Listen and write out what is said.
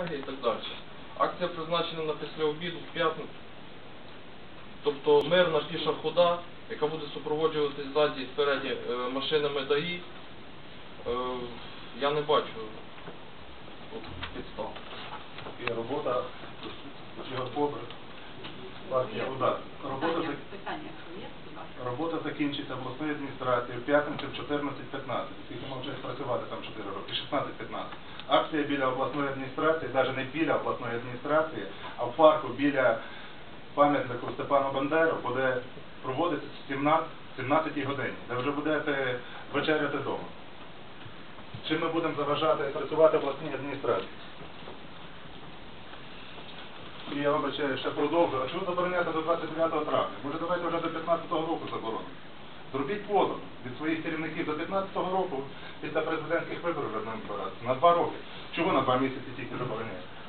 колеги і так далі. Акція призначена на після обіду в п'ятницю. Тобто мирна піша хода, яка буде супроводжуватись ззаді і спереді е, машинами ДАІ, е, я не бачу підстав. І робота. Партія удар. Робота, зак- закінчиться обласною адміністрацією в п'ятницю в 14.15. Скільки ми вже працювати там 4 роки, 16.15. Акція біля обласної адміністрації, навіть не біля обласної адміністрації, а в парку біля пам'ятнику Степану Бандеру буде проводитися в 17, 17 годині, де вже будете вечеряти вдома. Чим ми будемо заважати працювати обласній адміністрації? І я вибачаю, ще продовжую. А чому забороняти до 29 травня? Може давайте вже до 15 року заборонимо. Зробіть позов від своїх керівників до 15 року після президентських виборів. На два роки. Чого на два місяці тільки забороняєте?